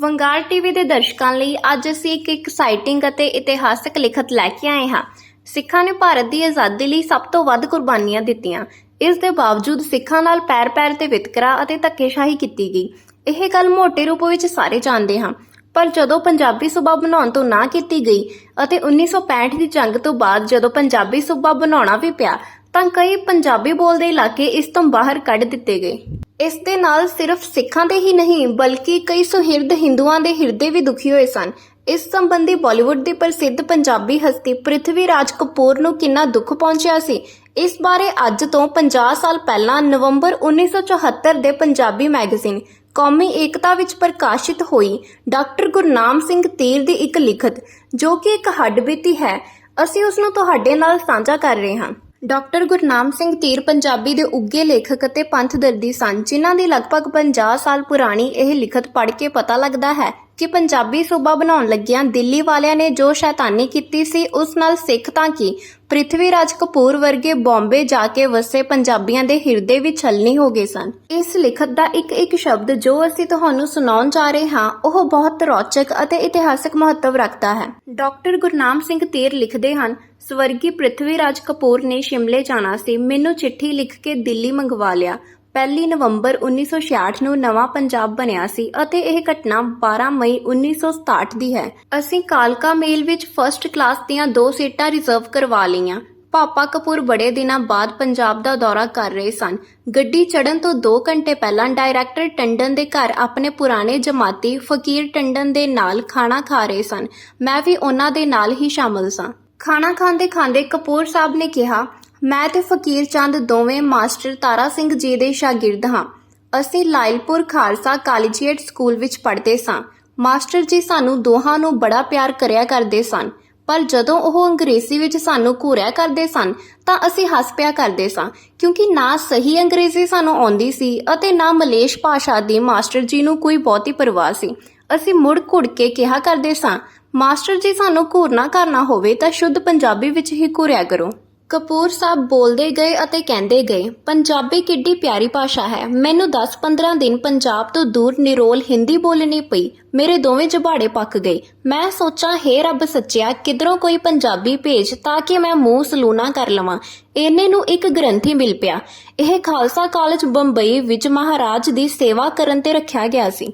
ਵੰਗਾਰ TV ਦੇ ਦਰਸ਼ਕਾਂ ਲਈ ਅੱਜ ਅਸੀਂ ਇੱਕ ਐਕਸਾਈਟਿੰਗ ਅਤੇ ਇਤਿਹਾਸਕ ਲਿਖਤ ਲੈ ਕੇ ਆਏ ਹਾਂ। ਸਿੱਖਾਂ ਨੇ ਭਾਰਤ ਦੀ ਆਜ਼ਾਦੀ ਲਈ ਸਭ ਤੋਂ ਵੱਧ ਕੁਰਬਾਨੀਆਂ ਦਿੱਤੀਆਂ। ਇਸ ਦੇ ਬਾਵਜੂਦ ਸਿੱਖਾਂ ਨਾਲ ਪੈਰ-ਪੈਰ ਤੇ ਵਿਤਕਰਾ ਅਤੇ ਧੱਕੇਸ਼ਾਹੀ ਕੀਤੀ ਗਈ। ਇਹ ਗੱਲ ਮੋਟੇ ਰੂਪ ਵਿੱਚ ਸਾਰੇ ਜਾਣਦੇ ਹਾਂ। ਪਰ ਜਦੋਂ ਪੰਜਾਬੀ ਸੂਬਾ ਬਣਾਉਣ ਤੋਂ ਨਾ ਕੀਤੀ ਗਈ ਅਤੇ 1965 ਦੀ ਜੰਗ ਤੋਂ ਬਾਅਦ ਜਦੋਂ ਪੰਜਾਬੀ ਸੂਬਾ ਬਣਾਉਣਾ ਵੀ ਪਿਆ ਤਾਂ ਕਈ ਪੰਜਾਬੀ ਬੋਲਦੇ ਇਲਾਕੇ ਇਸ ਤੋਂ ਬਾਹਰ ਕੱਢ ਦਿੱਤੇ ਗਏ। ਇਸ ਦੇ ਨਾਲ ਸਿਰਫ ਸਿੱਖਾਂ ਦੇ ਹੀ ਨਹੀਂ, ਬਲਕਿ ਕਈ ਸੁਹਿਰਦ ਹਿੰਦੂਆਂ ਦੇ ਹਿਰਦੇ ਵੀ ਦੁਖੀ ਹੋਏ ਸਨ। ਇਸ ਸੰਬੰਧੀ ਬਾਲੀਵੁੱਡ ਦੀ ਪ੍ਰਸਿੱਧ ਪੰਜਾਬੀ ਹਸਤੀ ਪ੍ਰਿਥਵੀ ਰਾਜ ਕਪੂਰ ਨੂੰ ਕਿੰਨਾ ਦੁੱਖ ਪਹੁੰਚਿਆ ਸੀ, ਇਸ ਬਾਰੇ ਅੱਜ ਤੋਂ 50 ਸਾਲ ਪਹਿਲਾਂ ਨਵੰਬਰ 1974 ਦੇ ਪੰਜਾਬੀ ਮੈਗਜ਼ੀਨ ਕੌਮੀ ਏਕਤਾ ਵਿੱਚ ਪ੍ਰਕਾਸ਼ਿਤ ਹੋਈ ਡਾਕਟਰ ਗੁਰਨਾਮ ਸਿੰਘ ਤੀਰ ਦੀ ਇੱਕ ਲਿਖਤ, ਜੋ ਕਿ ਇੱਕ ਹੱਡਬੀਤੀ ਹੈ। ਅਸੀਂ ਉਸ ਨੂੰ ਤੁਹਾਡੇ ਨਾਲ ਸਾਂਝਾ ਕਰ ਰਹੇ ਹਾਂ। ਡਾਕਟਰ ਗੁਰਨਾਮ ਸਿੰਘ ਤੀਰ ਪੰਜਾਬੀ ਦੇ ਉੱਗੇ ਲੇਖਕ ਅਤੇ ਪੰਥ ਦਰਦੀ ਸਨ ਜਿਨ੍ਹਾਂ ਦੀ ਲਗਭਗ 50 ਸਾਲ ਪੁਰਾਣੀ ਇਹ ਲਿਖਤ ਪੜ੍ਹ ਕੇ ਪਤਾ ਲੱਗਦਾ ਹੈ ਕਿ ਪੰਜਾਬੀ ਸੂਬਾ ਬਣਾਉਣ ਲੱਗਿਆਂ ਦਿੱਲੀ ਵਾਲਿਆਂ ਨੇ ਜੋ ਸ਼ੈਤਾਨੀ ਕੀਤੀ ਸੀ, ਉਸ ਨਾਲ ਸਿੱਖ ਤਾਂ ਕੀ? ਪ੍ਰਿਥਵੀ ਰਾਜ ਕਪੂਰ ਵਰਗੇ ਬੰਬੇ ਜਾ ਕੇ ਵਸੇ ਪੰਜਾਬੀਆਂ ਦੇ ਹਿਰਦੇ ਵੀ ਛਲਨੀ ਹੋ ਗਏ ਸਨ। ਇਸ ਲਿਖਤ ਦਾ ਇੱਕ ਇੱਕ ਸ਼ਬਦ ਜੋ ਅਸੀਂ ਤੁਹਾਨੂੰ ਸੁਣਾਉਣ ਜਾ ਰਹੇ ਹਾਂ, ਉਹ ਬਹੁਤ ਰੌਚਕ ਅਤੇ ਇਤਿਹਾਸਕ ਮਹੱਤਵ ਰੱਖਦਾ ਹੈ। ਡਾਕਟਰ ਗੁਰਨਾਮ ਸਿੰਘ ਤੀਰ ਲਿਖਦੇ ਹਨ ਸਵਰਗੀ ਪ੍ਰਿਥਵੀ ਰਾਜ ਕਪੂਰ ਨੇ ਸ਼ਿਮਲੇ ਜਾਣਾ ਸੀ। ਮੈਨੂੰ ਚਿੱਠੀ ਲਿਖ ਕੇ ਦਿੱਲੀ ਮੰਗਵਾ ਲਿਆ। ਪਹਿਲੀ ਨਵੰਬਰ 1966 ਨੂੰ ਨਵਾਂ ਪੰਜਾਬ ਬਣਿਆ ਸੀ ਅਤੇ ਇਹ ਘਟਨਾ 12 ਮਈ 1967 ਦੀ ਹੈ। ਅਸੀਂ ਕਾਲਕਾ ਮੇਲ ਵਿੱਚ ਫਰਸਟ ਕਲਾਸ ਦੀਆਂ ਦੋ ਸੀਟਾਂ ਰਿਜ਼ਰਵ ਕਰਵਾ ਲਈਆਂ। ਪਾਪਾ ਕਪੂਰ ਬੜੇ ਦਿਨਾਂ ਬਾਅਦ ਪੰਜਾਬ ਦਾ ਦੌਰਾ ਕਰ ਰਹੇ ਸਨ। ਗੱਡੀ ਚੜਨ ਤੋਂ 2 ਘੰਟੇ ਪਹਿਲਾਂ ਡਾਇਰੈਕਟਰ ਟੰਡਨ ਦੇ ਘਰ ਆਪਣੇ ਪੁਰਾਣੇ ਜਮਾਤੀ ਫਕੀਰ ਟੰਡਨ ਦੇ ਨਾਲ ਖਾਣਾ ਖਾ ਰਹੇ ਸਨ। ਮੈਂ ਵੀ ਉਹਨਾਂ ਦੇ ਨਾਲ ਹੀ ਸ਼ਾਮਲ ਸਾਂ। ਖਾਣਾ ਖਾਂਦੇ ਖਾਂਦੇ ਕਪੂਰ ਸਾਹਿਬ ਨੇ ਕਿਹਾ, ਮੈਂ ਤੇ ਫਕੀਰ ਚੰਦ ਦੋਵੇਂ ਮਾਸਟਰ ਤਾਰਾ ਸਿੰਘ ਜੀ ਦੇ ਸ਼ਾਗਿਰਦ ਹਾਂ। ਅਸੀਂ ਲਾਇਲਪੁਰ ਖਾਲਸਾ ਕਾਲਜੀਏਟ ਸਕੂਲ ਵਿੱਚ ਪੜ੍ਹਦੇ ਸਾਂ। ਮਾਸਟਰ ਜੀ ਸਾਨੂੰ ਦੋਹਾਂ ਨੂੰ ਬੜਾ ਪਿਆਰ ਕਰਿਆ ਕਰਦੇ ਸਨ। ਪਰ ਜਦੋਂ ਉਹ ਅੰਗਰੇਜ਼ੀ ਵਿੱਚ ਸਾਨੂੰ ਘੂਰਿਆ ਕਰਦੇ ਸਨ, ਤਾਂ ਅਸੀਂ ਹੱਸ ਪਿਆ ਕਰਦੇ ਸਾਂ, ਕਿਉਂਕਿ ਨਾ ਸਹੀ ਅੰਗਰੇਜ਼ੀ ਸਾਨੂੰ ਆਉਂਦੀ ਸੀ ਅਤੇ ਨਾ ਮਲੇਸ਼ ਭਾਸ਼ਾ ਦੀ ਮਾਸਟਰ ਜੀ ਨੂੰ ਕੋਈ ਬਹੁਤੀ ਪਰਵਾਹ ਸੀ। ਅਸੀਂ ਮੁੜ ਘੁੜ ਕੇ ਕਿਹਾ ਕਰਦੇ ਸਾਂ ਮਾਸਟਰ ਜੀ, ਸਾਨੂੰ ਘੂਰਨਾ ਕਰਨਾ ਹੋਵੇ ਤਾਂ ਸ਼ੁੱਧ ਪੰਜਾਬੀ ਵਿੱਚ ਹੀ ਘੂਰਿਆ ਕਰੋ। ਕਪੂਰ ਸਾਹਿਬ ਬੋਲਦੇ ਗਏ ਅਤੇ ਕਹਿੰਦੇ ਗਏ, ਪੰਜਾਬੀ ਕਿੱਡੀ ਪਿਆਰੀ ਭਾਸ਼ਾ ਹੈ। ਮੈਨੂੰ 10-15 ਦਿਨ ਪੰਜਾਬ ਤੋਂ ਦੂਰ ਨਿਰੋਲ ਹਿੰਦੀ ਬੋਲਣੀ ਪਈ। ਮੇਰੇ ਦੋਵੇਂ ਜਬਾੜੇ ਪੱਕ ਗਏ। ਮੈਂ ਸੋਚਾਂ, ਹੇ ਰੱਬ ਸੱਚਿਆ, ਕਿਧਰੋਂ ਕੋਈ ਪੰਜਾਬੀ ਭੇਜ ਤਾਂ ਕਿ ਮੈਂ ਮੂੰਹ ਸਲੂਣਾ ਕਰ ਲਵਾਂ? ਇਹਨੇ ਨੂੰ ਇੱਕ ਗ੍ਰੰਥੀ ਮਿਲ ਪਿਆ। ਇਹ ਖਾਲਸਾ ਕਾਲਜ ਬੰਬਈ ਵਿੱਚ ਮਹਾਰਾਜ ਦੀ ਸੇਵਾ ਕਰਨ ਤੇ ਰੱਖਿਆ ਗਿਆ ਸੀ।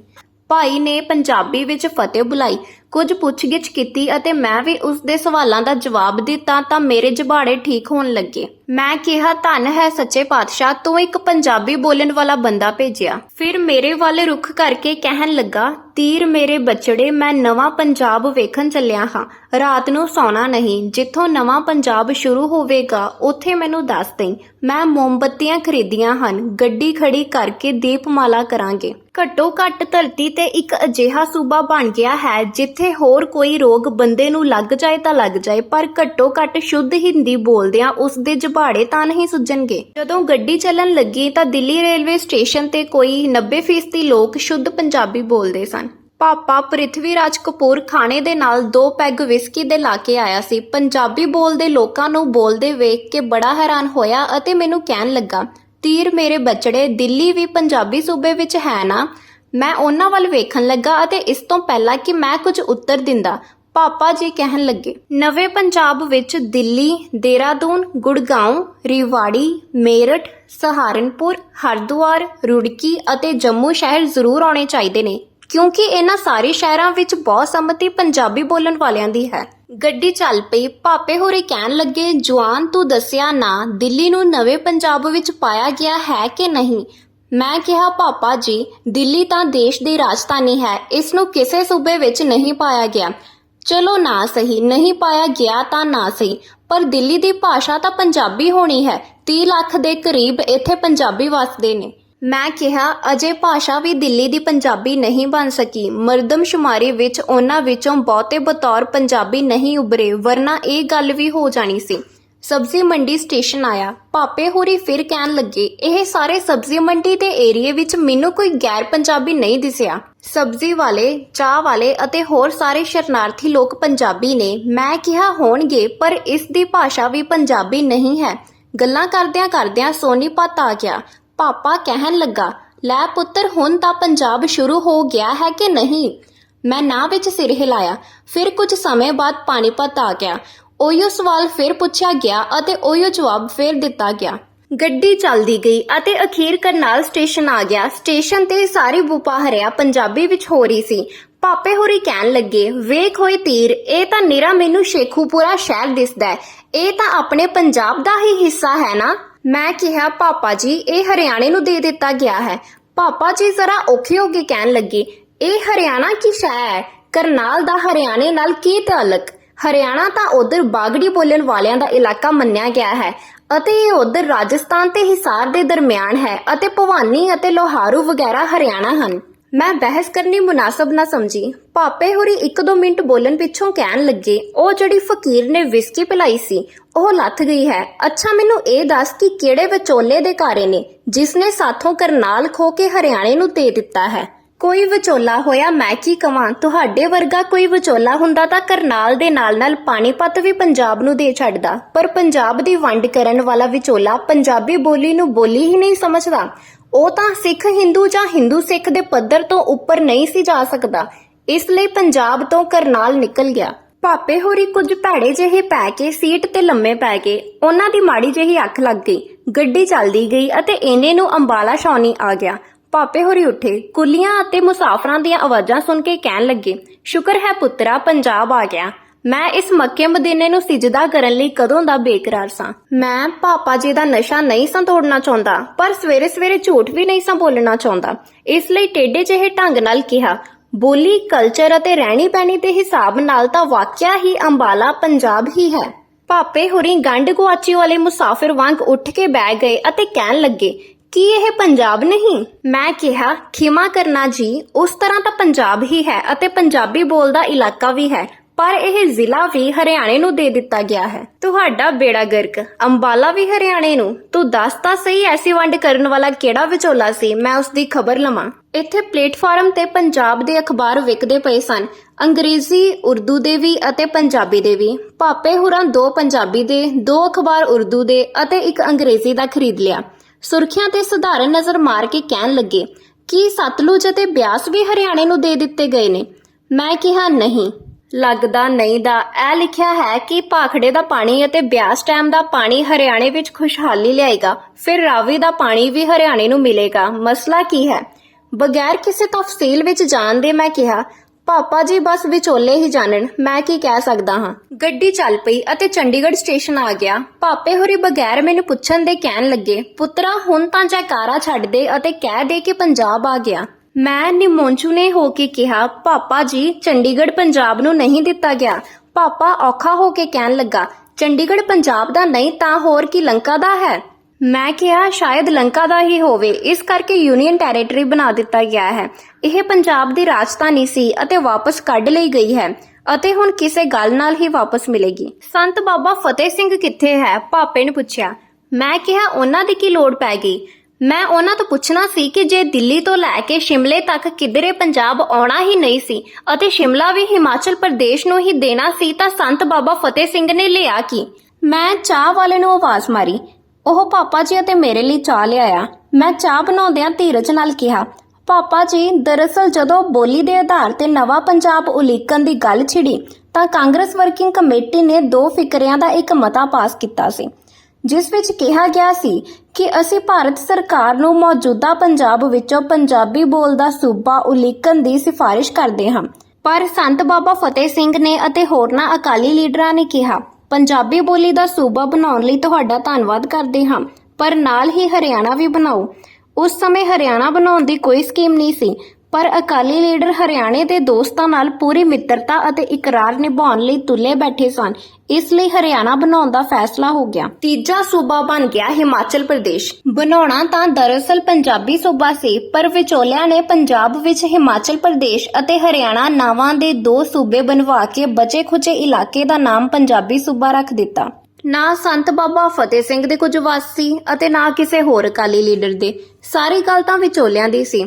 ਭਾਈ ਨੇ ਪੰਜਾਬੀ ਵਿੱਚ ਫਤਿਹ ਬੁਲਾਈ। ਕੁਝ ਪੁੱਛਗਿੱਛ ਕੀਤੀ ਅਤੇ ਮੈਂ ਵੀ ਉਸ ਦੇ ਸਵਾਲਾਂ ਦਾ ਜਵਾਬ ਦਿੱਤਾ ਤਾਂ ਮੇਰੇ ਜਬਾੜੇ ਠੀਕ ਹੋਣ ਲੱਗੇ। ਮੈਂ ਕਿਹਾ, ਧੰਨ ਹੈ ਸੱਚੇ ਪਾਤਸ਼ਾਹ, ਤੂੰ ਇੱਕ ਪੰਜਾਬੀ ਬੋਲਣ ਵਾਲਾ ਬੰਦਾ ਭੇਜਿਆ। ਫਿਰ ਮੇਰੇ ਵੱਲ ਰੁਖ ਕਰਕੇ ਕਹਿਣ ਲੱਗਾ, ਤੀਰ ਮੇਰੇ ਬਚੜੇ, ਮੈਂ ਨਵਾਂ ਪੰਜਾਬ ਵੇਖਣ ਚੱਲਿਆ ਹਾਂ। ਰਾਤ ਨੂੰ ਸੌਣਾ ਨਹੀਂ, ਜਿੱਥੋਂ ਨਵਾਂ ਪੰਜਾਬ ਸ਼ੁਰੂ ਹੋਵੇਗਾ, ਉੱਥੇ ਮੈਨੂੰ ਦੱਸ ਦੇਈਂ। ਮੈਂ ਮੋਮਬੱਤੀਆਂ ਖਰੀਦੀਆਂ ਹਨ, ਗੱਡੀ ਖੜੀ ਕਰਕੇ ਦੀਪਮਾਲਾ ਕਰਾਂਗੇ। ਘੱਟੋ ਘੱਟ ਧਰਤੀ ਤੇ ਇੱਕ ਅਜਿਹਾ ਸੂਬਾ ਬਣ ਗਿਆ ਹੈ, ਜਿੱਥੇ ਹੋਰ ਕੋਈ ਰੋਗ ਬੰਦੇ ਨੂੰ ਲੱਗ ਜਾਏ ਤਾਂ ਲੱਗ ਜਾਏ, ਪਰ ਘੱਟੋ ਘੱਟ ਸ਼ੁੱਧ ਹਿੰਦੀ ਬੋਲਦਿਆਂ ਉਸ ਦੇ ਜਬਾੜੇ ਤਾਂ ਨਹੀਂ ਸੁੱਜਣਗੇ। ਜਦੋਂ ਗੱਡੀ ਚੱਲਣ ਲੱਗੀ ਤਾਂ ਦਿੱਲੀ ਰੇਲਵੇ ਸਟੇਸ਼ਨ ਤੇ ਕੋਈ 90% ਲੋਕ ਸ਼ੁੱਧ ਪੰਜਾਬੀ ਬੋਲਦੇ ਸਨ। ਪਾਪਾ ਪ੍ਰਿਥਵੀ ਰਾਜ ਕਪੂਰ ਖਾਣੇ ਦੇ ਨਾਲ ਦੋ ਪੈਗ ਵਿਸਕੀ ਦੇ ਲਾ ਕੇ ਆਇਆ ਸੀ। ਪੰਜਾਬੀ ਬੋਲਦੇ ਲੋਕਾਂ ਨੂੰ ਬੋਲਦੇ ਵੇਖ ਕੇ ਬੜਾ ਹੈਰਾਨ ਹੋਇਆ ਅਤੇ ਮੈਨੂੰ ਕਹਿਣ ਲੱਗਾ, ਤੀਰ ਮੇਰੇ ਬਚੜੇ, ਦਿੱਲੀ ਵੀ ਪੰਜਾਬੀ ਸੂਬੇ ਵਿੱਚ ਹੈ ਨਾ? ਮੈਂ ਉਹਨਾਂ ਵੱਲ ਵੇਖਣ ਲੱਗਾ ਅਤੇ ਇਸ ਤੋਂ ਪਹਿਲਾਂ ਕਿ ਮੈਂ ਕੁਝ ਉੱਤਰ ਦਿੰਦਾ। ਪਾਪਾ ਜੀ ਕਹਿਣ ਲੱਗੇ, ਨਵੇਂ ਪੰਜਾਬ ਵਿੱਚ ਦਿੱਲੀ, ਦੇਹਰਾਦੂਨ, ਗੁੜਗਾਉਂ, ਰਿਵਾੜੀ, ਮੇਰਠ, ਸਹਾਰਨਪੁਰ, ਹਰਦੁਆਰ, ਰੁੜਕੀ ਅਤੇ ਜੰਮੂ ਸ਼ਹਿਰ ਜ਼ਰੂਰ ਆਉਣੇ ਚਾਹੀਦੇ ਨੇ, ਕਿਉਂਕਿ ਇਹਨਾਂ ਸਾਰੇ ਸ਼ਹਿਰਾਂ ਵਿੱਚ ਬਹੁਤ ਸੰਮਤੀ ਪੰਜਾਬੀ ਬੋਲਣ ਵਾਲਿਆਂ ਦੀ ਹੈ। ਗੱਡੀ ਚੱਲ ਪਈ, ਪਾਪੇ ਹੋਰੇ ਕਹਿਣ ਲੱਗੇ ਜਵਾਨ ਤੂੰ ਦੱਸਿਆ ਨਾ, ਦਿੱਲੀ ਨੂੰ ਨਵੇਂ ਪੰਜਾਬ ਵਿੱਚ ਪਾਇਆ ਗਿਆ ਹੈ ਕਿ ਨਹੀਂ? ਮੈਂ ਕਿਹਾ, ਪਾਪਾ ਜੀ, ਦਿੱਲੀ ਤਾਂ ਦੇਸ਼ ਦੀ ਰਾਜਧਾਨੀ ਹੈ। ਇਸ ਨੂੰ ਕਿਸੇ ਸੂਬੇ ਵਿੱਚ ਨਹੀਂ ਪਾਇਆ ਗਿਆ। ਚਲੋ ਨਾ ਸਹੀ, ਨਹੀਂ ਪਾਇਆ ਗਿਆ ਤਾਂ ਨਾ ਸਹੀ। ਪਰ ਦਿੱਲੀ ਦੀ ਭਾਸ਼ਾ ਤਾਂ ਪੰਜਾਬੀ ਹੋਣੀ ਹੈ। 30 ਲੱਖ ਦੇ ਕਰੀਬ ਇੱਥੇ ਪੰਜਾਬੀ ਵਸਦੇ ਨੇ। ਮੈਂ ਕਿਹਾ, ਅਜੇ ਭਾਸ਼ਾ ਵੀ ਦਿੱਲੀ ਦੀ ਪੰਜਾਬੀ ਨਹੀਂ ਬਣ ਸਕੀ। ਮਰਦਮਸ਼ੁਮਾਰੀ ਵਿੱਚ ਉਹਨਾਂ ਵਿੱਚੋਂ ਬਹੁਤੇ ਬਤੌਰ ਪੰਜਾਬੀ ਨਹੀਂ ਉਭਰੇ, ਵਰਨਾ ਇਹ ਗੱਲ ਵੀ ਹੋ ਜਾਣੀ ਸੀ। ਸਬਜ਼ੀ ਮੰਡੀ ਸਟੇਸ਼ਨ ਆਇਆ। ਪਾਪੇ ਹੋਰੀ ਫਿਰ ਕਹਿਣ ਲੱਗੇ, ਇਹ ਸਾਰੇ ਸਬਜ਼ੀ ਮੰਡੀ ਦੇ ਏਰੀਏ ਵਿੱਚ ਮੈਨੂੰ ਕੋਈ ਗੈਰ ਪੰਜਾਬੀ ਨਹੀਂ ਦਿਸਿਆ। ਸਬਜ਼ੀ ਵਾਲੇ, ਚਾਹ ਵਾਲੇ ਅਤੇ ਹੋਰ ਸਾਰੇ ਸ਼ਰਨਾਰਥੀ ਲੋਕ ਪੰਜਾਬੀ ਨੇ। ਮੈਂ ਕਿਹਾ ਹੋਣਗੇ, ਪਰ ਇਸ ਦੀ ਭਾਸ਼ਾ ਵੀ ਪੰਜਾਬੀ ਨਹੀਂ ਹੈ। ਗੱਲਾਂ ਕਰਦਿਆਂ ਕਰਦਿਆਂ ਸੋਨੀਪਤ ਆ ਗਿਆ। ਪਾਪਾ ਕਹਿਣ ਲੱਗਾ, ਲੈ ਪੁੱਤਰ, ਹੁਣ ਤਾਂ ਪੰਜਾਬ ਸ਼ੁਰੂ ਹੋ ਗਿਆ ਹੈ ਕਿ ਨਹੀਂ? ਮੈਂ ਨਾ ਵਿੱਚ ਸਿਰ ਹਿਲਾਇਆ। ਫਿਰ ਕੁਝ ਸਮੇਂ ਬਾਅਦ ਪਾਣੀਪਤ ਆ ਗਿਆ। ਉਹੀਓ ਸਵਾਲ ਫਿਰ ਪੁੱਛਿਆ ਗਿਆ ਅਤੇ ਉਹੀਓ ਜਵਾਬ ਫਿਰ ਦਿੱਤਾ ਗਿਆ। ਗੱਡੀ ਚੱਲਦੀ ਗਈ ਅਤੇ ਅਖੀਰ ਕਰਨਾਲ ਸਟੇਸ਼ਨ ਆ ਗਿਆ। ਸਟੇਸ਼ਨ ਤੇ ਸਾਰੀ ਬੁਪਾ ਹਰਿਆ ਪੰਜਾਬੀ ਵਿੱਚ ਹੋ ਰਹੀ ਸੀ। ਪਾਪੇ ਹੋਰੀ ਕਹਿਣ ਲੱਗੇ, ਵੇਖ ਹੋਏ ਤੀਰ, ਇਹ ਤਾਂ ਨਿਰਾ ਮੈਨੂੰ ਸ਼ੇਖੂਪੁਰਾ ਸ਼ਹਿਰ ਦਿਸਦਾ ਹੈ। ਇਹ ਤਾਂ ਆਪਣੇ ਪੰਜਾਬ ਦਾ ਹੀ ਹਿੱਸਾ ਹੈ ਨਾ? ਮੈਂ ਕਿਹਾ, ਪਾਪਾ ਜੀ, ਇਹ ਹਰਿਆਣੇ ਨੂੰ ਦੇ ਦਿੱਤਾ ਗਿਆ ਹੈ। ਪਾਪਾ ਜੀ ਜ਼ਰਾ ਔਖੇ ਹੋ ਕੇ ਕਹਿਣ ਲੱਗੇ, ਇਹ ਹਰਿਆਣਾ ਕੀ ਸ਼ਹਿਰ ਹੈ? ਕਰਨਾਲ ਦਾ ਹਰਿਆਣੇ ਨਾਲ ਕੀ ਤਾਲਕ? ਹਰਿਆਣਾ ਤਾਂ ਉਧਰ ਬਾਗੜੀ ਬੋਲਣ ਵਾਲਿਆਂ ਦਾ ਇਲਾਕਾ ਮੰਨਿਆ ਗਿਆ ਹੈ ਅਤੇ ਇਹ ਉਧਰ ਰਾਜਸਥਾਨ ਤੇ ਹਿਸਾਰ ਦੇ ਦਰਮਿਆਨ ਹੈ ਅਤੇ ਭਵਾਨੀ ਅਤੇ ਲੋਹਾਰੂ ਵਗੈਰਾ ਹਰਿਆਣਾ ਹਨ। ਮੈਂ ਬਹਿਸ ਕਰਨੀ ਮੁਨਾਸਬ ਨਾ ਸਮਝੀ। ਪਾਪੇ ਹੋਰੀ ਇੱਕ ਦੋ ਮਿੰਟ ਬੋਲਣ ਪਿੱਛੋਂ ਕਹਿਣ ਲੱਗੇ, ਉਹ ਜਿਹੜੀ ਫਕੀਰ ਨੇ ਵਿਸਕੀ ਪਿਲਾਈ ਸੀ, ਉਹ ਲੱਥ ਗਈ ਹੈ। ਅੱਛਾ, ਮੈਨੂੰ ਇਹ ਦੱਸ ਕਿ ਕਿਹੜੇ ਵਿਚੋਲੇ ਦੇ ਘਾਰੇ ਨੇ, ਜਿਸ ਨੇ ਸਾਥੋਂ ਕਰਨਾਲ ਖੋ ਕੇ ਹਰਿਆਣੇ ਨੂੰ ਦੇ ਦਿੱਤਾ ਹੈ? ਕੋਈ ਵਿਚੋਲਾ ਹੋਇਆ, ਮੈਂ ਕੀ ਕਵਾਂ? ਤੁਹਾਡੇ ਵਰਗਾ ਕੋਈ ਵਿਚੋਲਾ ਹੁੰਦਾ ਤਾਂ ਕਰਨਾਲ ਦੇ ਨਾਲ-ਨਾਲ ਪਾਣੀਪਤ ਵੀ ਪੰਜਾਬ ਨੂੰ ਦੇ ਛੱਡਦਾ। ਪਰ ਪੰਜਾਬ ਦੀ ਵੰਡ ਕਰਨ ਵਾਲਾ ਵਿਚੋਲਾ ਪੰਜਾਬੀ ਬੋਲੀ ਨੂੰ ਬੋਲੀ ਹੀ ਨਹੀਂ ਸਮਝਦਾ। ਉਹ ਤਾਂ ਸਿੱਖ ਹਿੰਦੂ ਜਾਂ ਹਿੰਦੂ ਸਿੱਖ ਦੇ ਪੱਧਰ ਤੋਂ ਉੱਪਰ ਨਹੀਂ ਸੀ ਜਾ ਸਕਦਾ। ਇਸ ਲਈ ਪੰਜਾਬ ਤੋਂ ਕਰਨਾਲ ਨਿਕਲ ਗਿਆ। ਪਾਪੇ ਹੋਰੀ ਕੁਝ ਭੈੜੇ ਜਿਹੇ ਪੈ ਕੇ, ਸੀਟ ਤੇ ਲੰਮੇ ਪੈ ਗਏ ਉਹਨਾਂ ਦੀ ਮਾੜੀ ਜਿਹੀ ਅੱਖ ਲੱਗ ਗਈ। ਗੱਡੀ ਚੱਲਦੀ ਗਈ ਅਤੇ ਇਹਨੇ ਨੂੰ ਅੰਬਾਲਾ ਛਾਉਣੀ ਆ ਗਿਆ। ਪਾਪੇ ਹੋਰੀ ਉੱਠੇ। ਕੁਲੀਆਂ ਅਤੇ ਮੁਸਾਫਰਾਂ ਦੀਆਂ ਆਵਾਜ਼ਾਂ ਸੁਣ ਕੇ ਕਹਿਣ ਲੱਗੇ, ਸ਼ੁਕਰ ਹੈ ਪੁੱਤਰਾ, ਪੰਜਾਬ ਆ ਗਿਆ। ਮੈਂ ਇਸ ਮੱਕੇ ਮਦੀਨੇ ਨੂੰ ਸਿਜਦਾ ਕਰਨ ਲਈ ਕਦੋਂ ਦਾ ਬੇਕਰਾਰ ਸਾਂ। ਮੈਂ ਪਾਪਾ ਜੀ ਦਾ ਨਸ਼ਾ ਨਹੀਂ ਸਾਂ ਤੋੜਨਾ ਚਾਹੁੰਦਾ, ਪਰ ਸਵੇਰੇ ਸਵੇਰੇ ਝੂਠ ਵੀ ਨਹੀਂ ਸਾਂ ਬੋਲਣਾ ਚਾਹੁੰਦਾ। ਇਸ ਲਈ ਟੇਡੇ ਜਿਹੇ ਢੰਗ ਨਾਲ ਕਿਹਾ, ਬੋਲੀ ਕਲਚਰ ਅਤੇ ਰਹਿਣੀ ਪੈਣੀ ਦੇ ਹਿਸਾਬ ਨਾਲ ਤਾਂ ਵਾਕਿਆ ਹੀ ਅੰਬਾਲਾ ਪੰਜਾਬ ਹੀ ਹੈ। ਪਾਪੇ ਹੋਰੀ ਗੰਢ ਗੁਆਚੀ ਵਾਲੇ ਮੁਸਾਫਿਰ ਵਾਂਗ ਉੱਠ ਕੇ ਬਹਿ ਗਏ ਅਤੇ ਕਹਿਣ ਲੱਗੇ ਕੀ ਇਹ ਪੰਜਾਬ ਨਹੀਂ? ਮੈਂ ਕਿਹਾ, ਖਿਮਾ ਕਰਨਾ ਜੀ, ਉਸ ਤਰ੍ਹਾਂ ਤਾਂ ਪੰਜਾਬ ਹੀ ਹੈ ਅਤੇ ਪੰਜਾਬੀ ਬੋਲਦਾ ਇਲਾਕਾ ਵੀ ਹੈ, ਪਰ ਇਹ ਜ਼ਿਲ੍ਹਾ ਵੀ ਹਰਿਆਣੇ ਨੂੰ ਦੇ ਦਿੱਤਾ ਗਿਆ ਹੈ। ਤੁਹਾਡਾ ਬੇੜਾ ਗਰਕ, ਅੰਬਾਲਾ ਵੀ ਹਰਿਆਣੇ ਨੂੰ? ਤੂੰ ਦੱਸ ਤਾਂ ਸਹੀ ਐਸੀ ਵੰਡ ਕਰਨ ਵਾਲਾ ਕਿਹੜਾ ਵਿਚੋਲਾ ਸੀ? ਮੈਂ ਉਸ ਦੀ ਖਬਰ ਲਵਾਂ। ਇੱਥੇ ਪਲੇਟਫਾਰਮ ਤੇ ਪੰਜਾਬ ਦੇ ਅਖਬਾਰ ਵਿਕਦੇ ਪਏ ਸਨ। ਅੰਗਰੇਜ਼ੀ, ਉਰਦੂ ਦੇ ਵੀ ਅਤੇ ਪੰਜਾਬੀ ਦੇ ਵੀ। ਪਾਪੇ ਹੁਰਾਂ ਦੋ ਪੰਜਾਬੀ ਦੇ, ਦੋ ਅਖਬਾਰ ਉਰਦੂ ਦੇ ਅਤੇ ਇੱਕ ਅੰਗਰੇਜ਼ੀ ਦਾ ਖਰੀਦ ਲਿਆ। ਸੁਰਖੀਆਂ ਤੇ ਸਧਾਰਨ ਨਜ਼ਰ ਮਾਰ ਕੇ ਕਹਿਣ ਲੱਗੇ, ਕੀ ਸਤਲੁਜ ਅਤੇ ਬਿਆਸ ਵੀ ਹਰਿਆਣੇ ਨੂੰ ਦੇ ਦਿੱਤੇ ਗਏ ਨੇ? ਮੈਂ ਕਿਹਾ, ਨਹੀਂ। ਲੱਗਦਾ ਨਹੀਂ ਦਾ। ਇਹ ਲਿਖਿਆ ਹੈ ਕਿ ਭਾਖੜੇ ਦਾ ਪਾਣੀ ਅਤੇ ਬਿਆਸ ਡੈਮ ਦਾ ਪਾਣੀ ਹਰਿਆਣੇ ਵਿੱਚ ਖੁਸ਼ਹਾਲੀ ਲਿਆਏਗਾ। ਫਿਰ ਰਾਵੀ ਦਾ ਪਾਣੀ ਵੀ ਹਰਿਆਣੇ ਨੂੰ ਮਿਲੇਗਾ। ਮਸਲਾ ਕੀ ਹੈ? ਬਗੈਰ ਕਿਸੇ ਤਫਸੀਲ ਵਿੱਚ ਜਾਣ ਦੇ ਮੈਂ ਕਿਹਾ ਪਾਪਾ ਜੀ ਬਸ ਵਿਚੋਲੇ ਹੀ ਜਾਣਨ, ਮੈਂ ਕੀ ਕਹਿ ਸਕਦਾ ਹਾਂ? ਗੱਡੀ ਚੱਲ ਪਈ ਅਤੇ ਚੰਡੀਗੜ੍ਹ ਸਟੇਸ਼ਨ ਆ ਗਿਆ। ਪਾਪੇ ਹੋਰੀ ਬਗੈਰ ਮੈਨੂੰ ਪੁੱਛਣ ਦੇ ਕਹਿਣ ਲੱਗੇ, ਪੁੱਤਰਾ, ਹੁਣ ਤਾਂ ਜੈਕਾਰਾ ਛੱਡ ਦੇ ਅਤੇ ਕਹਿ ਦੇ ਕਿ ਪੰਜਾਬ ਆ ਗਿਆ। ਮੈਂ ਨਿਮੋਂਚੂ ਨੇ ਹੋ ਕੇ ਕਿਹਾ, ਪਾਪਾ ਜੀ, ਚੰਡੀਗੜ੍ਹ ਪੰਜਾਬ ਨੂੰ ਨਹੀਂ ਦਿੱਤਾ ਗਿਆ। ਪਾਪਾ ਔਖਾ ਹੋ ਕੇ ਕਹਿਣ ਲੱਗਾ, ਚੰਡੀਗੜ੍ਹ ਪੰਜਾਬ ਦਾ ਨਹੀਂ ਤਾਂ ਹੋਰ ਕੀ ਲੰਕਾ ਦਾ ਹੈ? ਮੈਂ ਕਿਹਾ ਸ਼ਾਇਦ ਲੰਕਾ ਦਾ ਹੀ ਹੋਵੇ। ਇਸ ਕਰਕੇ ਯੂਨੀਅਨ ਟੈਰੀਟਰੀ ਬਣਾ ਦਿੱਤਾ ਗਿਆ ਹੈ। ਇਹ ਪੰਜਾਬ ਦੀ ਰਾਜਧਾਨੀ ਸੀ ਅਤੇ ਵਾਪਸ ਕੱਢ ਲਈ ਗਈ ਹੈ ਅਤੇ ਹੁਣ ਕਿਸੇ ਗੱਲ ਨਾਲ ਹੀ ਵਾਪਸ ਮਿਲੇਗੀ। ਸੰਤ ਬਾਬਾ ਫਤਿਹ ਸਿੰਘ ਕਿੱਥੇ ਹੈ? ਪਾਪੇ ਨੇ ਪੁੱਛਿਆ। ਮੈਂ ਕਿਹਾ ਉਹਨਾਂ ਦੀ ਕੀ ਲੋੜ ਪੈ ਗਈ? ਮੈਂ ਉਹਨਾਂ ਤੋਂ ਪੁੱਛਣਾ ਸੀ ਕਿ ਜੇ ਦਿੱਲੀ ਤੋਂ ਲੈ ਕੇ ਸ਼ਿਮਲੇ ਤੱਕ ਕਿਧਰੇ ਪੰਜਾਬ ਆਉਣਾ ਹੀ ਨਹੀਂ ਸੀ ਅਤੇ ਸ਼ਿਮਲਾ ਵੀ ਹਿਮਾਚਲ ਪ੍ਰਦੇਸ਼ ਨੂੰ ਹੀ ਦੇਣਾ ਸੀ ਤਾਂ ਸੰਤ ਬਾਬਾ ਫਤਿਹ ਸਿੰਘ ਨੇ ਲਿਆ ਕੀ? ਮੈਂ ਚਾਹ ਵਾਲੇ ਨੂੰ ਆਵਾਜ਼ ਮਾਰੀ। ਉਹ ਪਾਪਾ ਜੀ ਅਤੇ ਮੇਰੇ ਲਈ ਚਾਹ ਲਿਆਇਆ। ਮੈਂ ਚਾਹ ਬਣਾਉਂਦਿਆਂ ਧੀਰਜ ਨਾਲ ਕਿਹਾ, ਪਾਪਾ ਜੀ, ਦਰਅਸਲ ਜਦੋਂ ਬੋਲੀ ਦੇ ਆਧਾਰ ਤੇ ਨਵਾਂ ਪੰਜਾਬ ਉਲੀਕਣ ਦੀ ਗੱਲ ਛਿੜੀ, ਤਾਂ ਕਾਂਗਰਸ ਵਰਕਿੰਗ ਕਮੇਟੀ ਨੇ ਦੋ ਫਿਕਰਿਆਂ ਦਾ ਇੱਕ ਮਤਾ ਪਾਸ ਕੀਤਾ ਸੀ, ਜਿਸ ਵਿੱਚ ਕਿਹਾ ਗਿਆ ਸੀ ਕਿ ਅਸੀਂ ਭਾਰਤ ਸਰਕਾਰ ਨੂੰ ਮੌਜੂਦਾ ਪੰਜਾਬ ਵਿੱਚੋਂ ਪੰਜਾਬੀ ਬੋਲਦਾ ਸੂਬਾ ਉਲੀਕਣ ਦੀ ਸਿਫਾਰਿਸ਼ ਕਰਦੇ ਹਾਂ। ਪਰ ਸੰਤ ਬਾਬਾ ਫਤਿਹ ਸਿੰਘ ਨੇ ਅਤੇ ਹੋਰਨਾਂ ਅਕਾਲੀ ਲੀਡਰਾਂ ਨੇ ਕਿਹਾ ਪੰਜਾਬੀ ਬੋਲੀ ਦਾ ਸੂਬਾ ਬਣਾਉਣ ਲਈ ਤੁਹਾਡਾ ਧੰਨਵਾਦ ਕਰਦੇ ਹਾਂ। ਪਰ ਨਾਲ ਹੀ ਹਰਿਆਣਾ ਵੀ ਬਣਾਓ। ਉਸ ਸਮੇਂ ਹਰਿਆਣਾ ਬਣਾਉਣ ਦੀ ਕੋਈ ਸਕੀਮ ਨਹੀਂ ਸੀ। ਪਰ ਅਕਾਲੀ ਲੀਡਰ ਹਰਿਆਣੇ ਦੇ ਦੋਸਤਾਂ ਨਾਲ ਪੂਰੀ ਮਿੱਤਰਤਾ ਅਤੇ ਇਕਰਾਰ ਨਿਭਾਉਣ ਲਈ ਤੁੱਲੇ ਬੈਠੇ ਸਨ। ਇਸ ਲਈ ਹਰਿਆਣਾ ਬਣਾਉਣ ਦਾ ਫੈਸਲਾ ਹੋ ਗਿਆ। ਤੀਜਾ ਸੂਬਾ ਬਣ ਗਿਆ ਹਿਮਾਚਲ ਪ੍ਰਦੇਸ਼। ਬਣਾਉਣਾ ਤਾਂ ਦਰਅਸਲ ਪੰਜਾਬੀ ਸੂਬਾ ਸੀ, ਪਰ ਵਿਚੋਲਿਆਂ ਨੇ ਪੰਜਾਬ ਵਿੱਚ ਹਿਮਾਚਲ ਪ੍ਰਦੇਸ਼ ਅਤੇ ਹਰਿਆਣਾ ਨਾਵਾਂ ਦੇ ਦੋ ਸੂਬੇ ਬਣਵਾ ਕੇ ਬਚੇ ਖੁਚੇ ਇਲਾਕੇ ਦਾ ਨਾਮ ਪੰਜਾਬੀ ਸੂਬਾ ਰੱਖ ਦਿੱਤਾ। ਨਾ ਸੰਤ ਬਾਬਾ ਫਤਿਹ ਸਿੰਘ ਦੇ ਕੁਝ ਵਾਸੀ ਅਤੇ ਨਾ ਕਿਸੇ ਹੋਰ ਅਕਾਲੀ ਲੀਡਰ ਦੇ। ਸਾਰੀ ਗੱਲ ਤਾਂ ਵਿਚੋਲਿਆਂ ਦੀ ਸੀ।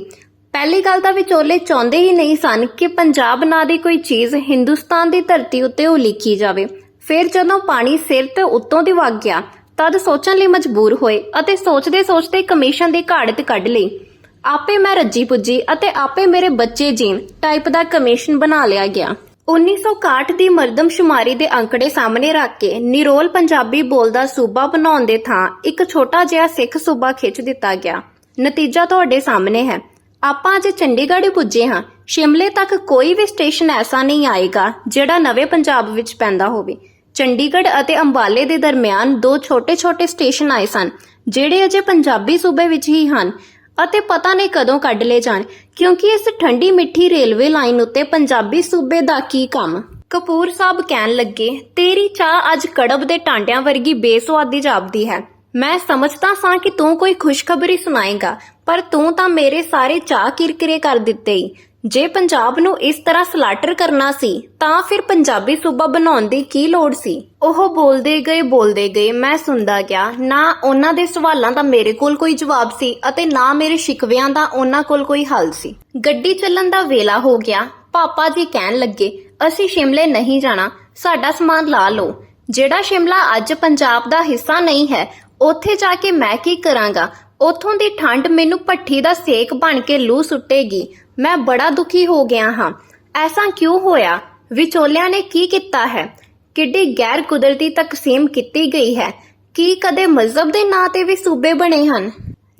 ਪਹਿਲੀ ਗੱਲ ਤਾਂ ਵਿਚੋਲੇ ਚਾਹੁੰਦੇ ਹੀ ਨਹੀਂ ਸਨ ਕਿ ਪੰਜਾਬ ਨਾਂ ਦੀ ਕੋਈ ਚੀਜ਼ ਹਿੰਦੁਸਤਾਨ ਦੀ ਧਰਤੀ ਉੱਤੇ ਉਲੀਕੀ ਜਾਵੇ। ਫਿਰ ਜਦੋਂ ਪਾਣੀ ਸਿਰ ਤੇ ਉੱਤੋਂ ਦੀ ਵਗ ਗਿਆ, ਤਦ ਸੋਚਣ ਲਈ ਮਜਬੂਰ ਹੋਏ ਅਤੇ ਸੋਚਦੇ ਸੋਚਦੇ ਕਮਿਸ਼ਨ ਦੀ ਘਾੜਤ ਕੱਢ ਲਈ। ਆਪੇ ਮੈਂ ਰੱਜੀ ਪੁੱਜੀ ਅਤੇ ਆਪੇ ਮੇਰੇ ਬੱਚੇ ਜੀਣ ਟਾਈਪ ਦਾ ਕਮਿਸ਼ਨ ਬਣਾ ਲਿਆ ਗਿਆ। 1961 ਦੀ ਮਰਦਮਸ਼ੁਮਾਰੀ ਦੇ ਅੰਕੜੇ ਸਾਹਮਣੇ ਰੱਖ ਕੇ ਨਿਰੋਲ ਪੰਜਾਬੀ ਬੋਲਦਾ ਸੂਬਾ ਬਣਾਉਣ ਦੇ ਥਾਂ ਇੱਕ ਛੋਟਾ ਜਿਹਾ ਸਿੱਖ ਸੂਬਾ ਖਿੱਚ ਦਿੱਤਾ ਗਿਆ। ਨਤੀਜਾ ਤੁਹਾਡੇ ਸਾਹਮਣੇ ਹੈ। ਆਪਾਂ ਅੱਜ ਚੰਡੀਗੜ੍ਹ ਪੁੱਜੇ ਹਾਂ। ਸ਼ਿਮਲੇ ਤੱਕ ਕੋਈ ਵੀ ਸਟੇਸ਼ਨ ਐਸਾ ਨਹੀਂ ਆਏਗਾ ਜਿਹੜਾ ਨਵੇਂ ਪੰਜਾਬ ਵਿੱਚ ਪੈਂਦਾ ਹੋਵੇ। ਚੰਡੀਗੜ੍ਹ ਅਤੇ ਅੰਬਾਲੇ ਦੇ ਦਰਮਿਆਨ ਦੋ ਛੋਟੇ-ਛੋਟੇ ਸਟੇਸ਼ਨ ਆਏ ਸਨ, ਜਿਹੜੇ ਅਜੇ ਪੰਜਾਬੀ ਸੂਬੇ ਵਿੱਚ ਹੀ ਹਨ ਅਤੇ ਪਤਾ ਨਹੀਂ ਕਦੋਂ ਕੱਢ ਲਏ ਜਾਣ, ਕਿਉਂਕਿ ਇਸ ਠੰਡੀ ਮਿੱਠੀ ਰੇਲਵੇ ਲਾਈਨ ਉੱਤੇ ਪੰਜਾਬੀ ਸੂਬੇ ਦਾ ਕੀ ਕੰਮ? ਕਪੂਰ ਸਾਹਿਬ ਕਹਿਣ ਲੱਗੇ, ਤੇਰੀ ਚਾਹ ਅੱਜ ਕੜਬ ਦੇ ਟਾਂਡਿਆਂ ਵਰਗੀ ਬੇਸਵਾਦੀ ਜਾਪਦੀ ਹੈ। ਮੈਂ ਸਮਝਦਾ ਸਾਂ ਕਿ ਤੂੰ ਕੋਈ ਖੁਸ਼ਖਬਰੀ ਸੁਣਾਏਗਾ, ਪਰ ਤੂੰ ਤਾਂ ਮੇਰੇ ਸਾਰੇ ਚਾਹ ਕਿਰਕਿਰੇ ਕਰ ਦਿੱਤੇ ਈ। ਜੇ ਪੰਜਾਬ ਨੂੰ ਇਸ ਤਰ੍ਹਾਂ ਸਲਾਟਰ ਕਰਨਾ ਸੀ, ਤਾਂ ਫਿਰ ਪੰਜਾਬੀ ਸੂਬਾ ਬਣਾਉਣ ਦੀ ਕੀ ਲੋੜ ਸੀ? ਉਹ ਬੋਲਦੇ ਗਏ ਬੋਲਦੇ ਗਏ, ਮੈਂ ਸੁਣਦਾ ਗਿਆ, ਨਾ ਉਹਨਾਂ ਦੇ ਸਵਾਲਾਂ ਦਾ ਮੇਰੇ ਕੋਲ ਕੋਈ ਜਵਾਬ ਸੀ ਅਤੇ ਨਾ ਮੇਰੇ ਸ਼ਿਕਵਿਆਂ ਦਾ ਉਹਨਾਂ ਕੋਲ ਕੋਈ ਹੱਲ ਸੀ। ਗੱਡੀ ਚੱਲਣ ਦਾ ਵੇਲਾ ਹੋ ਗਿਆ, ਪਾਪਾ ਜੀ ਕਹਿਣ ਲੱਗੇ, ਅਸੀਂ ਸ਼ਿਮਲੇ ਨਹੀਂ ਜਾਣਾ, ਸਾਡਾ ਸਮਾਨ ਲਾ ਲਓ। ਜਿਹੜਾ ਸ਼ਿਮਲਾ ਅੱਜ ਪੰਜਾਬ ਦਾ ਹਿੱਸਾ ਨਹੀਂ ਹੈ ਉੱਥੇ ਜਾ ਕੇ ਮੈਂ ਕੀ ਕਰਾਂਗਾ? ਉੱਥੋਂ ਦੀ ਠੰਡ ਮੈਨੂੰ ਭੱਠੀ ਦਾ ਸੇਕ ਬਣ ਕੇ ਲੂ ਸੁੱਟੇਗੀ। ਮੈਂ ਬੜਾ ਦੁਖੀ ਹੋ ਗਿਆ ਹਾਂ। ਐਸਾ ਕਿਉਂ ਹੋਇਆ? ਵਿਚੋਲਿਆਂ ਨੇ ਕੀ ਕੀਤਾ ਹੈ? ਕਿੱਡੀ ਗੈਰ ਕੁਦਰਤੀ ਤਕਸੀਮ ਕੀਤੀ ਗਈ ਹੈ। ਕੀ ਕਦੇ ਮਜ਼ਹਬ ਦੇ ਨਾਂ ਤੇ ਵੀ ਸੂਬੇ ਬਣੇ ਹਨ?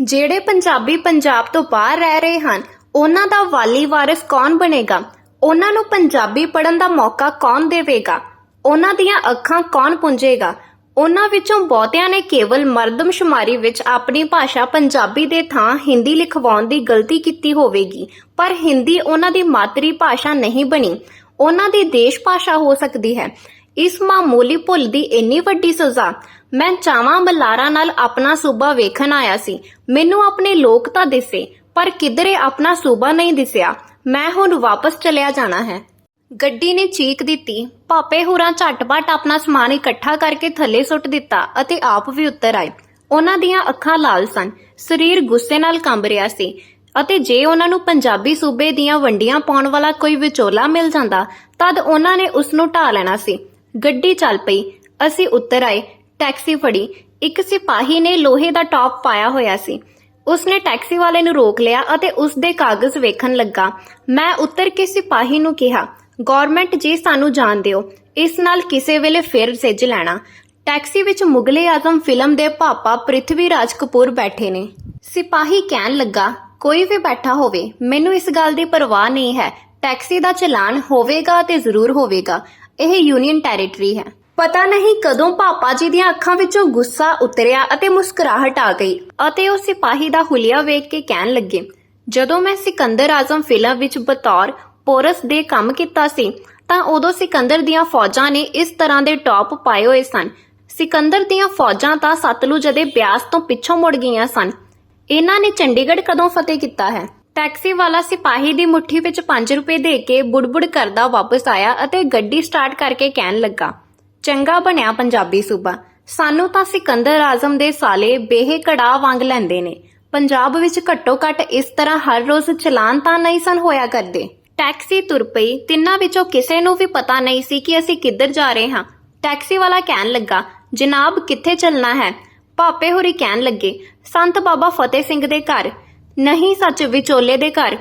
ਜਿਹੜੇ ਪੰਜਾਬੀ ਪੰਜਾਬ ਤੋਂ ਬਾਹਰ ਰਹਿ ਰਹੇ ਹਨ, ਉਹਨਾਂ ਦਾ ਵਾਲੀ ਵਾਰਿਸ ਕੌਣ ਬਣੇਗਾ? ਉਹਨਾਂ ਨੂੰ ਪੰਜਾਬੀ ਪੜਨ ਦਾ ਮੌਕਾ ਕੌਣ ਦੇਵੇਗਾ? ਉਹਨਾਂ ਦੀਆਂ ਅੱਖਾਂ ਕੌਣ ਪੁੰਜੇਗਾ? ਉਹਨਾਂ ਵਿੱਚੋਂ ਬਹੁਤਿਆਂ ਨੇ ਕੇਵਲ ਮਰਦਮਸ਼ੁਮਾਰੀ ਵਿੱਚ ਆਪਣੀ ਭਾਸ਼ਾ ਪੰਜਾਬੀ ਦੇ ਥਾਂ ਹਿੰਦੀ ਲਿਖਵਾਉਣ ਦੀ ਗਲਤੀ ਕੀਤੀ ਹੋਵੇਗੀ। ਪਰ ਹਿੰਦੀ ਉਹਨਾਂ ਦੀ ਮਾਤਰੀ ਭਾਸ਼ਾ ਨਹੀਂ ਬਣੀ। ਉਹਨਾਂ ਦੀ ਦੇਸ਼ ਭਾਸ਼ਾ ਹੋ ਸਕਦੀ ਹੈ। ਇਸ ਮਾਮੂਲੀ ਭੁੱਲ ਦੀ ਇੰਨੀ ਵੱਡੀ ਸਜ਼ਾ। ਮੈਂ ਚਾਵਾਂ ਬਲਾਰਾ ਨਾਲ ਆਪਣਾ ਸੂਬਾ ਵੇਖਣ ਆਇਆ ਸੀ। ਮੈਨੂੰ ਆਪਣੇ ਲੋਕ ਤਾਂ ਦਿਸੇ, ਪਰ ਕਿਧਰੇ ਆਪਣਾ ਸੂਬਾ ਨਹੀਂ ਦਿਸਿਆ। ਮੈਂ ਹੁਣ ਵਾਪਸ ਚਲਿਆ ਜਾਣਾ ਹੈ। ਗੱਡੀ ਨੇ ਚੀਕ ਦਿੱਤੀ। ਪਾਪੇ ਹੋਰਾਂ ਝਟਪਟ ਆਪਣਾ ਸਮਾਨ ਇਕੱਠਾ ਕਰਕੇ ਥੱਲੇ ਸੁੱਟ ਦਿੱਤਾ ਅਤੇ ਆਪ ਵੀ ਉੱਤਰ ਆਏ। ਉਹਨਾਂ ਦੀਆਂ ਅੱਖਾਂ ਲਾਲ ਸਨ। ਸਰੀਰ ਗੁੱਸੇ ਨਾਲ ਕੰਬ ਰਿਹਾ ਸੀ ਅਤੇ ਜੇ ਉਹਨਾਂ ਨੂੰ ਪੰਜਾਬੀ ਸੂਬੇ ਦੀਆਂ ਵੰਡੀਆਂ ਪਾਉਣ ਵਾਲਾ ਕੋਈ ਵਿਚੋਲਾ ਮਿਲ ਜਾਂਦਾ, ਤਦ ਉਹਨਾਂ ਨੇ ਉਸ ਨੂੰ ਢਾ ਲੈਣਾ ਸੀ। ਗੱਡੀ ਚੱਲ ਪਈ। ਅਸੀਂ ਉੱਤਰ ਆਏ। ਟੈਕਸੀ ਫੜੀ। ਇੱਕ ਸਿਪਾਹੀ ਨੇ ਲੋਹੇ ਦਾ ਟੌਪ ਪਾਇਆ ਹੋਇਆ ਸੀ। ਉਸਨੇ ਟੈਕਸੀ ਵਾਲੇ ਨੂੰ ਰੋਕ ਲਿਆ ਅਤੇ ਉਸ ਦੇ ਕਾਗਜ਼ ਵੇਖਣ ਲੱਗਾ। ਮੈਂ ਉੱਤਰ ਕੇ ਸਿਪਾਹੀ ਨੂੰ ਕਿਹਾ ਗਵਰਨਮੈਂਟ ਜੀ ਸਾਨੂੰ ਜਾਣ ਦਿਓ। ਇਸ ਨਾਲ ਕਿਸੇ ਵੇਲੇ ਫਿਰ ਸਿੱਜ ਲੈਣਾ। ਟੈਕਸੀ ਵਿੱਚ ਮੁਗਲੇ ਆਜ਼ਮ ਫਿਲਮ ਦੇ ਪਾਪਾ ਪ੍ਰਿਥਵੀ ਰਾਜ ਕਪੂਰ ਬੈਠੇ ਨੇ। ਸਿਪਾਹੀ ਕਹਿਣ ਲੱਗਾ, ਕੋਈ ਵੀ ਬੈਠਾ ਹੋਵੇ, ਮੈਨੂੰ ਇਸ ਗੱਲ ਦੀ ਪਰਵਾਹ ਨਹੀਂ ਹੈ। ਟੈਕਸੀ ਦਾ ਚਲਾਨ ਹੋਵੇਗਾ ਤੇ ਜ਼ਰੂਰ ਹੋਵੇਗਾ। ਇਹ ਯੂਨੀਅਨ ਟੈਰੀਟਰੀ ਹੈ। ਪਤਾ ਨਹੀਂ ਕਦੋਂ ਪਾਪਾ ਜੀ ਦੀਆਂ ਅੱਖਾਂ ਵਿੱਚੋਂ ਗੁੱਸਾ ਉਤਰਿਆ ਅਤੇ ਮੁਸਕਰਾਹਟ ਆ ਗਈ ਅਤੇ ਉਹ ਸਿਪਾਹੀ ਦਾ ਹੁਲੀਆ ਵੇਖ ਕੇ ਕਹਿਣ ਲੱਗੇ, ਜਦੋਂ ਮੈਂ ਸਿਕੰਦਰ ਆਜ਼ਮ ਫਿਲਮ ਵਿੱਚ ਬਤੌਰ ਪੋਰਸ ਦੇ ਕੰਮ ਕੀਤਾ ਸੀ, ਤਾਂ ਉਦੋਂ ਸਿਕੰਦਰ ਦੀਆਂ ਫੌਜਾਂ ਨੇ ਇਸ ਤਰ੍ਹਾਂ ਦੇ ਟੌਪ ਪਾਏ ਹੋਏ ਸਨ। ਸਿਕੰਦਰ ਦੀਆਂ ਫੌਜਾਂ ਤਾਂ ਸਤਲੁਜ ਦੇ ਬਿਆਸ ਤੋਂ ਪਿੱਛੋਂ ਮੁੜ ਗਈਆਂ ਸਨ। ਇਹਨਾਂ ਨੇ ਚੰਡੀਗੜ੍ਹ ਕਦੋਂ ਫਤਿਹ ਕੀਤਾ ਹੈ? ਟੈਕਸੀ ਵਾਲਾ ਸਿਪਾਹੀ ਦੀ ਮੁੱਠੀ ਵਿੱਚ 5 ਰੁਪਏ ਦੇ ਕੇ ਬੁੜਬੁੜ ਕਰਦਾ ਵਾਪਸ ਆਇਆ ਅਤੇ ਗੱਡੀ ਸਟਾਰਟ ਕਰਕੇ ਕਹਿਣ ਲੱਗਾ, ਚੰਗਾ ਬਣਿਆ ਪੰਜਾਬੀ ਸੂਬਾ। ਸਾਨੂੰ ਤਾਂ ਸਿਕੰਦਰ ਆਜ਼ਮ ਦੇ ਸਾਲੇ ਬੇਹੇ ਕੜਾ ਵਾਂਗ ਲੈਂਦੇ ਨੇ। ਪੰਜਾਬ ਵਿੱਚ ਘੱਟੋ ਘੱਟ ਇਸ ਤਰ੍ਹਾਂ ਹਰ ਰੋਜ਼ ਚਲਾਨ ਤਾਂ ਨਹੀਂ ਸਨ ਹੋਇਆ ਕਰਦੇ। ਟੈਕਸੀ ਤੁਰ ਪਈ। ਤਿੰਨਾਂ ਵਿੱਚੋਂ ਕਿਸੇ ਨੂੰ ਵੀ ਪਤਾ ਨਹੀਂ ਸੀ ਕਿ ਅਸੀਂ ਕਿੱਧਰ ਜਾ ਰਹੇ ਹਾਂ। ਟੈਕਸੀ ਵਾਲਾ ਕਹਿਣ ਲੱਗਾ, ਜਨਾਬ, ਕਿੱਥੇ ਚੱਲਣਾ ਹੈ? ਪਾਪੇ ਹੋਰੀ ਕਹਿਣ ਲੱਗੇ, ਸੰਤ ਬਾਬਾ ਫਤਿਹ ਸਿੰਘ ਦੇ ਘਰ। ਨਹੀਂ ਸੱਚ ਵਿਚੋਲੇ ਦੇ ਘਰ।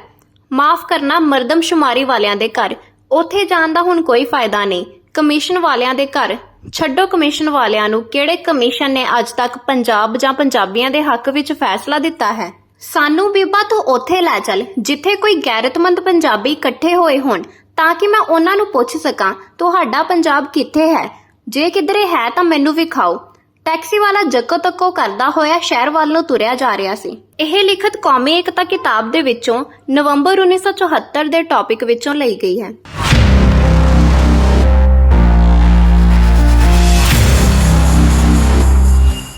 ਮਾਫ ਕਰਨਾ ਮਰਦਮਸ਼ੁਮਾਰੀ ਵਾਲਿਆਂ ਦੇ ਘਰ। ਉੱਥੇ ਜਾਣ ਦਾ ਹੁਣ ਕੋਈ ਫਾਇਦਾ ਨਹੀਂ। ਕਮਿਸ਼ਨ ਵਾਲਿਆਂ ਦੇ ਘਰ। ਛੱਡੋ ਕਮਿਸ਼ਨ ਵਾਲਿਆਂ ਨੂੰ। ਕਿਹੜੇ ਕਮਿਸ਼ਨ ਨੇ ਅੱਜ ਤੱਕ ਪੰਜਾਬ ਜਾਂ ਪੰਜਾਬੀਆਂ ਦੇ ਹੱਕ ਵਿੱਚ ਫੈਸਲਾ ਦਿੱਤਾ ਹੈ? ਸਾਨੂੰ ਬੀਬਾ ਤੂੰ ਉੱਥੇ ਲੈ ਚੱਲ, ਜਿੱਥੇ ਕੋਈ ਗੈਰਤਮੰਦ ਪੰਜਾਬੀ ਇਕੱਠੇ ਹੋਏ ਹੋਣ, ਤਾਂ ਕਿ ਮੈਂ ਉਹਨਾਂ ਨੂੰ ਪੁੱਛ ਸਕਾਂ, ਤੁਹਾਡਾ ਪੰਜਾਬ ਕਿੱਥੇ ਹੈ? ਜੇ ਕਿਧਰੇ ਹੈ ਤਾਂ ਮੈਨੂੰ ਵਿਖਾਓ ਟੈਕਸੀ ਵਾਲਾ ਜੱਕੋ ਤੱਕੋ ਕਰਦਾ ਹੋਇਆ ਸ਼ਹਿਰ ਵੱਲ ਨੂੰ ਤੁਰਿਆ ਜਾ ਰਿਹਾ ਸੀ। ਇਹ ਲਿਖਤ ਕੌਮੀ ਏਕਤਾ ਕਿਤਾਬ ਦੇ ਵਿੱਚੋਂ ਨਵੰਬਰ 1974 ਦੇ ਟੌਪਿਕ ਵਿੱਚੋਂ ਲਈ ਗਈ ਹੈ।